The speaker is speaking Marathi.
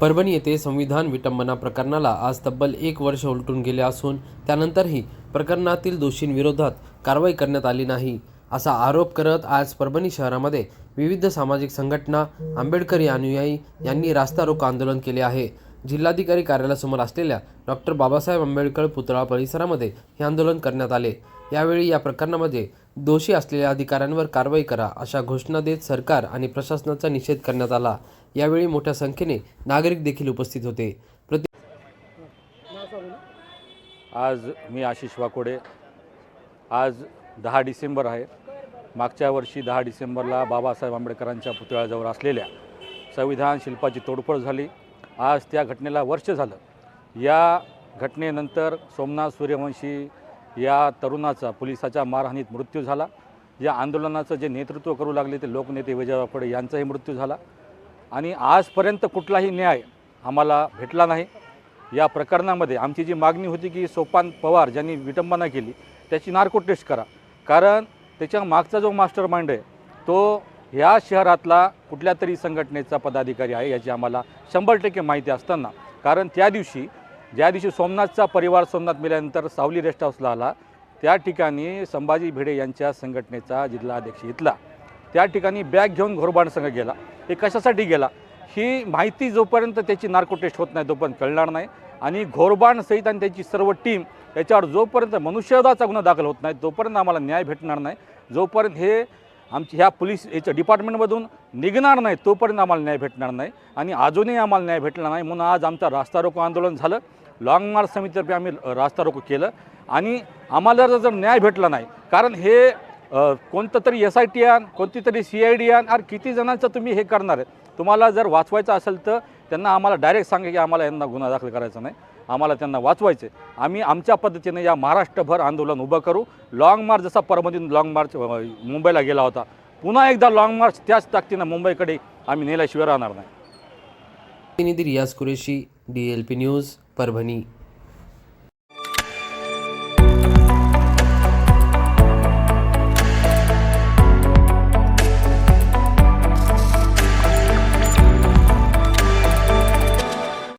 परभणी येथे संविधान विटंबना प्रकरणाला आज तब्बल एक वर्ष उलटून गेले असून त्यानंतरही प्रकरणातील दोषींविरोधात कारवाई करण्यात आली नाही असा आरोप करत आज परभणी शहरामध्ये विविध सामाजिक संघटना आंबेडकरी अनुयायी यांनी रास्ता रोको आंदोलन केले आहे. जिल्हाधिकारी कार्यालयासमोर असलेल्या डॉक्टर बाबासाहेब आंबेडकर पुतळा परिसरामध्ये हे आंदोलन करण्यात आले. यावेळी या प्रकरणामध्ये दोषी असलेल्या अधिकाऱ्यांवर कारवाई करा अशा घोषणा देत सरकार आणि प्रशासनाचा निषेध करण्यात आला. यावेळी मोठ्या संख्येने नागरिक देखील उपस्थित होते. प्रति आज मी आशिष वाकोडे. आज दहा डिसेंबर आहे. मागच्या वर्षी दहा डिसेंबरला बाबासाहेब आंबेडकरांच्या पुतळ्याजवळ असलेल्या संविधान शिल्पाची तोडफोड झाली. आज त्या घटनेला वर्ष झालं. या घटनेनंतर सोमनाथ सूर्यवंशी या तरुणाचा पोलिसाच्या मारहाणीत मृत्यू झाला. या आंदोलनाचं जे नेतृत्व करू लागले ते लोकनेते विजय वाकोडे यांचाही मृत्यू झाला. आणि आजपर्यंत कुठलाही न्याय आम्हाला भेटला नाही. या प्रकरणामध्ये आमची जी मागणी होती की सोपान पवार ज्यांनी विटंबना केली त्याची नार्को टेस्ट करा. कारण त्याच्या मागचा जो मास्टर माइंड आहे तो ह्या शहरातला कुठल्या तरी संघटनेचा पदाधिकारी आहे याची आम्हाला शंभर टक्के माहिती असताना. कारण त्या दिवशी ज्या दिवशी सोमनाथचा परिवार सोमनाथ मिळाल्यानंतर सावली रेस्ट हाऊसला आला त्या ठिकाणी संभाजी भिडे यांच्या संघटनेचा जिल्हाध्यक्ष इथला. त्या ठिकाणी बॅग घेऊन घोरबाण संघ गेला. हे कशासाठी गेला? ही माहिती जोपर्यंत त्याची नार्को टेस्ट होत नाही तोपर्यंत कळणार नाही. आणि घोरबाण सहित आणि त्याची सर्व टीम याच्यावर जोपर्यंत मनुष्यवधाचा गुन्हा दाखल होत नाही तोपर्यंत आम्हाला न्याय भेटणार नाही. जोपर्यंत हे आमची ह्या पोलीस याच्या डिपार्टमेंटमधून निघणार नाही तोपर्यंत आम्हाला न्याय भेटणार नाही आणि अजूनही आम्हाला न्याय भेटला नाही म्हणून आज आमचा रास्ता रोको आंदोलन झालं. लाँग मार्च समितीतर्फे आम्ही रास्ता रोको केलं आणि आम्हाला जर जर न्याय भेटला नाही कारण हे कोणतं तरी एस आय टी आण कोणती तरी सी आय डी आण आणि किती जणांचं तुम्ही हे करणार आहे? तुम्हाला जर वाचवायचं असेल तर त्यांना आम्हाला डायरेक्ट सांगा की आम्हाला यांना गुन्हा दाखल करायचा नाही. आम्हाला त्यांना वाचवायचे. आम्ही आमच्या पद्धतीने या महाराष्ट्रभर आंदोलन उभं करू. लाँग मार्च जसा परमधीन लाँग मार्च मुंबईला गेला होता. पुन्हा एकदा लाँग मार्च त्याच ताकदीनं मुंबईकडे आम्ही नेल्याशिवाय राहणार नाही. प्रतिनिधी Riyaz Qureshi D L P news Parbhani.